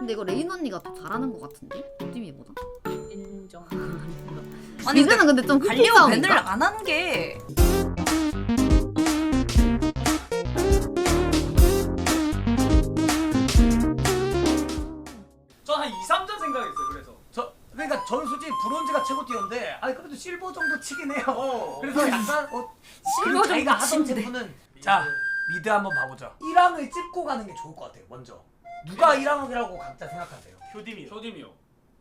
근데 이거 레인 언니가 더 잘하는 것 같은데? 느낌이보다. 인정. 아니 근데 미드는 근데 좀 갈리오 싸움인가? 밴을 안 하는 게 저한 2, 3전 생각했어요. 그래서. 저 그러니까 저는 솔직히 브론즈가 최고 티어인데 아니 그래도 실버 정도 치긴 해요. 그래서 약간 어 실버 자기가 정도 하던 치는데. 자 미드 한번 봐보자. 1항을 찍고 가는 게 좋을 것 같아요. 먼저 누가 1항이라고 각자 생각하세요. 효dim이요. 효dim이요.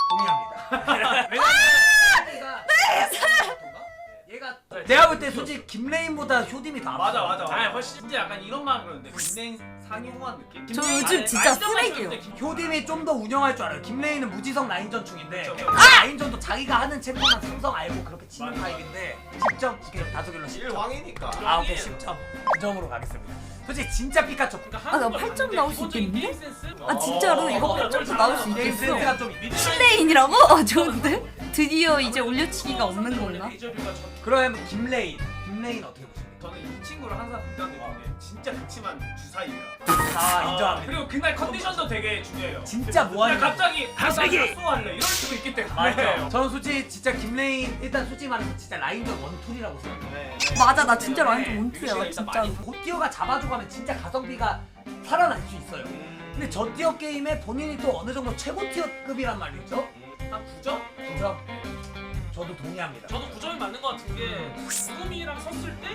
동의합니다. 왜냐면 얘가 얘가 내가 볼 때 솔직히 김레인보다 효dim이 더 맞아. 맞아. 아 훨씬 진짜 약간 이런 마음 그러는데 김냉 상용한 느낌. 저 요즘 진짜 쓰레기예요. 김- 효dim이 좀 더 운영할 줄 알아요. 김레인은 무지성 라인전충인데 그쵸. 그 라인전도 자기가 하는 챔피언만 삼성 알고 그렇게 치는 맞아. 타입인데 10점 오케이 다섯 개로 10점. 왕이니까. 아 오케이 10점. 그 점으로 가겠습니다. 솔직히 진짜 피카츄. 그러니까 아, 나 8점 근데 나올 수 기본적인 있겠는데? 게임 센스? 아, 진짜로? 이거 어, 8점도 어, 나올 수 게임 있겠어. 센스가 좀 있- 실레인이라고? 어 좋은데? 드디어 이제 올려치기가 없는 건가? 그러면 김레인. 김레인 어떻게 보십니까? 저는 이 친구를 항상 극단 느낌에 진짜 그치만 주사위가. 아 인정합니다. 그리고 그날 컨디션도 되게 중요해요. 진짜 뭐 하는 그냥 갑자기 갑자기! 쏘할래 이럴 수도 있기 때문에. 맞아요. 저는 솔직히 진짜 김레인 일단 솔직히 말해서 진짜 라인전 원툴이라고 생각해요. 네. 맞아 나 진짜 라인전 유시가 원투야 일단 진짜 고티어가 잡아주고 하면 진짜 가성비가 살아날 수 있어요. 음, 근데 저 티어 게임에 본인이 또 어느 정도 최고 티어급이란 말이죠. 한 9점? 그죠? 저도 동의합니다. 저도 9점이 맞는 것 같은 게 구름이랑 섰을 때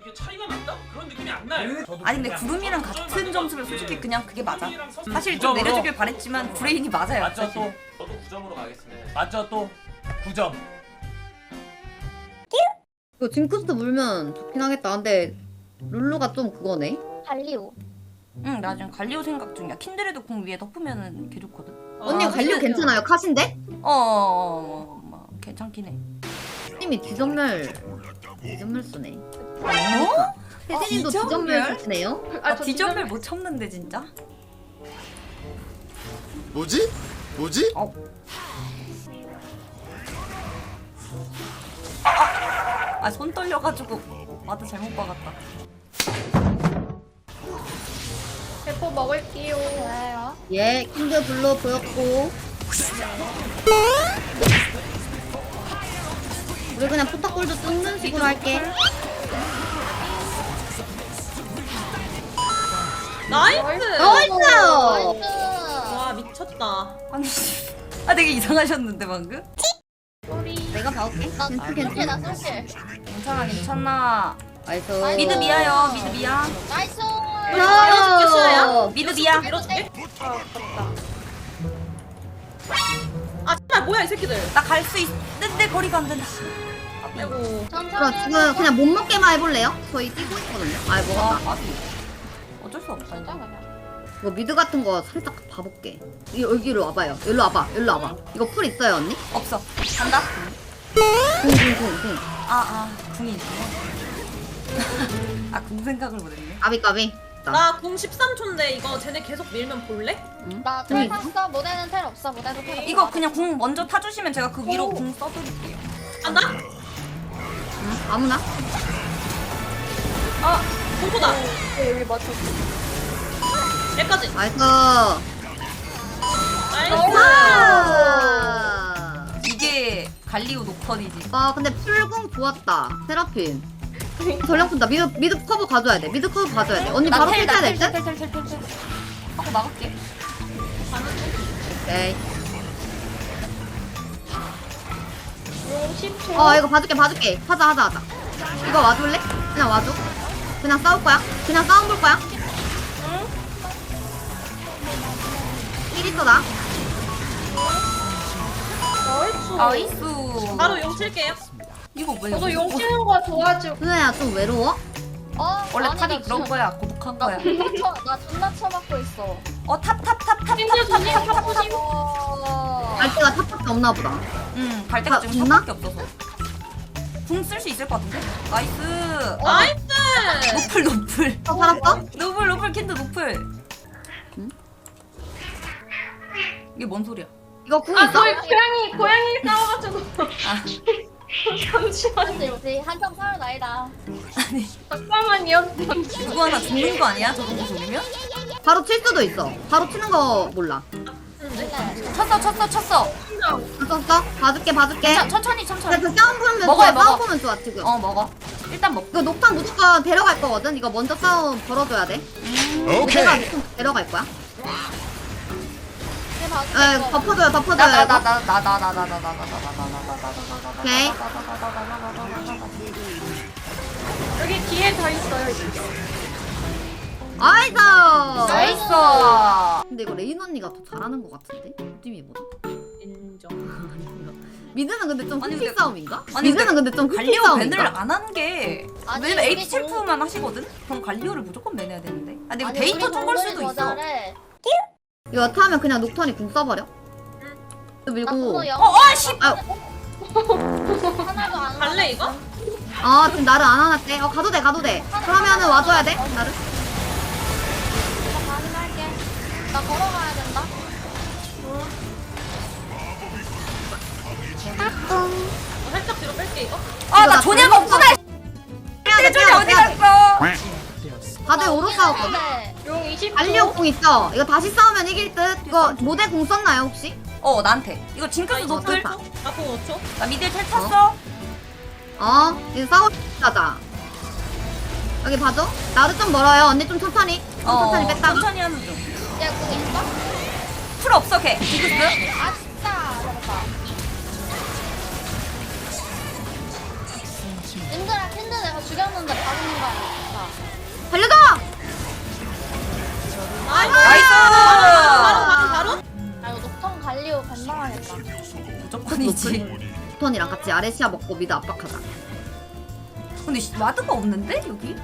이게 차이가 난다? 그런 느낌이 안 나요. 저도 아니 근데 동의합니다. 구름이랑 같은 점수면 솔직히 그냥 그게 맞아 구름이랑 섰을 사실 그 좀? 내려주길 바랬지만 브레인이 맞아요 맞죠 사실. 또 저도 9점으로 가겠습니다. 맞죠 또 9점. 이거 징크스 물면 좋긴 하겠다. 근데 룰루가 좀 그거네. 갈리오. 응 나중에 갈리오 생각 중이야 킨드레드 궁 위에 덮으면은 개 좋거든 언니 아, 갈리오 괜찮아요? 카신데? 어뭐 뭐, 괜찮긴 해 님이 지전멸 지전멸 쓰네. 어? 혜진님도 지전멸? 지전멸 쓰시네요? 아, 저 디전벨 못 참는데 진짜 뭐지? 뭐지? 아손 떨려가지고 와도 잘못 박았다 대포 먹을게요. 좋아요. 예, 킹드 블루 보였고. 우리 그냥 포탑골도 뜯는 식으로 할게. 나이스. 나이스! 나이스. 와 미쳤다. 아니 아 되게 이상하셨는데 방금? 내가 봐올게. 나 괜찮, 쏠게. 나 쏠게. 괜찮아 괜찮아 나이스. 미드 미아요 미드 미아 나이스. 미드 미아 밀어줄게. 아 아깝다. 아 뭐야 이 새끼들. 나 갈 수 있는데 거리가 안 된다 아이고. 그럼 천천히. 지금 그냥 못 먹게만 해볼래요? 저희 뛰고 있거든요. 아, 아 먹었다. 아비 어쩔 수 진짜 이거 그냥. 이거 미드 같은 거 살짝 봐볼게. 이 여기로 와봐요. 여기로 와봐. 여기로 와봐. 이거 풀 있어요, 언니? 없어 간다 궁, 궁, 궁, 궁. 아아 궁이 있네 아 궁 생각을 못 했네 까비, 까비. 나. 나궁 13초인데 이거 쟤네 계속 밀면 볼래? 나텔 탔어. 모델은 텔 없어. 모델도 텔 없어. 이거 그냥 궁 먼저 타주시면 제가 그 위로 궁 써드릴게요 간다. 응? 아무나? 아 공포다. 여기 맞췄어. 여기까지. 나이스. 나이스. 아, 이게 갈리오 녹턴이지 아 근데 풀궁 좋았다. 세라핀. 전력 푼다. 미드, 미드 커버 가져야 돼. 미드 커버 가져야 돼. 언니 바로 텔 타야 될 듯? 텔텔텔텔텔 하고 나갈게 오케이. 용 10초. 어 이거 봐줄게 봐줄게 하자 하자 하자 이거 와줄래? 그냥 와줘 그냥 싸울 거야? 그냥 싸움 볼 거야? 응 1위 나 나이스 바로 용 칠게요. 이거 왜 저도 용 꽂- 치는 거 도와줘. 은혜야 좀 외로워? 어. 원래 아니, 탑이 나 그런 지금- 거야 고독한 나 거야 존나 쳐. 나 존나 쳐맞고 있어. 어 탑 탑 탑 탑 탑 탑탑 어. 갈대가 탑밖에 없나 보다 응갈 때가 아, 지금 있나? 탑밖에 없어서 궁 쓸 수 있을 것 같은데 나이스 나이스. 노플 노플 어 살았어? 노플 노플 킨드 노플 이게 뭔 소리야 이거 궁 있어? 고양이 고양이 싸워가지고. 아 잠시만요. 할수 있지. 한참 사는 아이다. 아니 잠깐만요. 잠시만요. 누구 하나 죽는 거 아니야? 저 정도 죽으면? 바로 칠 수도 있어. 바로 치는 거 몰라. 맨날 쳤어 쳤어 쳤어 아, 썼어? 봐줄게, 봐줄게. 자, 천천히 근데 천천히 그 싸움 보면 먹어요, 좋아, 먹어. 싸움 보면 좋아, 지금. 어 먹어 일단 먹 이거 녹탄 무조건 데려갈 거거든? 이거 먼저 싸움 걸어줘야 돼. 오케이. 내가 녹탄 데려갈 거야. 예, 다 퍼줘요, 다 퍼줘요. 이거. 오케이. 여기 뒤에 더 있어요. 아이스 나이스. 근데 이거 레인 언니가 더 잘하는 것 같은데? 느낌이 뭐지? 인정. 아닌가? 미드는 근데 좀 후식 싸움인가? 아니, 미드는 근데 좀 갈리오 밴을 싸움인가? 게. 왜냐면 H 챔프만 하시거든? 그럼 갈리오를 무조건 밴해야 되는데. 아니 데이터 통걸 수도 있어. 이거 어떡하면 그냥 녹턴이 궁 써버려? 나 밀고 영. 어, 어, 씨! 아, 하나도 안. 갈래 이거? 아 지금 나를 안 하놨대 어 가도 돼 가도 돼 그러면은 와줘야 돼 나를 나 가긴 할게. 나 걸어가야 된다. 어, 살짝 뒤로 뺄게 이거. 아 이거 나 잘못 없구나 해야 돼 빼야 어디 돼. 갔어 다들 오로 싸웠거든 용 20. 갈리오 궁 있어 이거 다시 싸우면 이길 듯 이거 모델 궁 썼나요 혹시? 어 나한테 이거 징크스 이거 노플 좋다. 나공 5초. 나 미드 텔 탔어 어 이거 싸우자 여기 봐줘 나도 좀 멀어요 언니 좀 천천히 좀어 천천히 뺐다가 천천히 하는 중 야, 그거 있어? 풀 없어 걔 징크스 아, 진짜. 잡았다. 님들아, 캔드 내가 죽였는데 봐주는 거 아니야? 달려줘! 무조건이지 톤이랑 같이 아레시아 먹고 미드 압박하자. 근데 씨, 마드가 없는데 여기?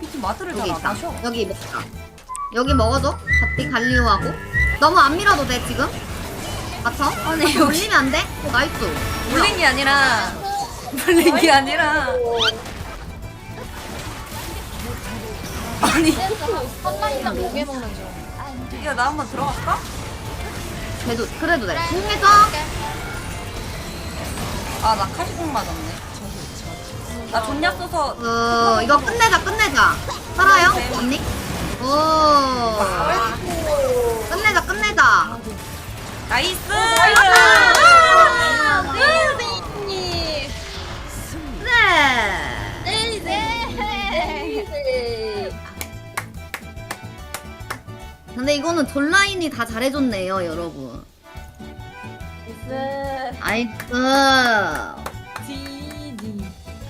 비트 마드를 여기 잘안 있다. 하셔. 여기 먹자. 여기 먹어줘. 같이 갈리오하고. 너무 안 밀어도 돼 지금? 맞춰? 아니, 여기 여기- 올리면 안 돼? 어, 나이스. 물린이 아니라 물린이 아니라 아니 한라인당 목에 먹는 중. 아, 야나 한번 들어갈까? 그래도 그래도 돼. 궁에서 아 나 카시공 맞았네. 나 존냐 써서 어 이거 끝내자 끝내자. 살아요 언니? 오. 끝내자 끝내자. 나이스! 네 네. 근데 이거는 존라인이 다 잘해줬네요 여러분 네. 아이스 디디.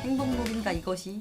행복놀인가 이것이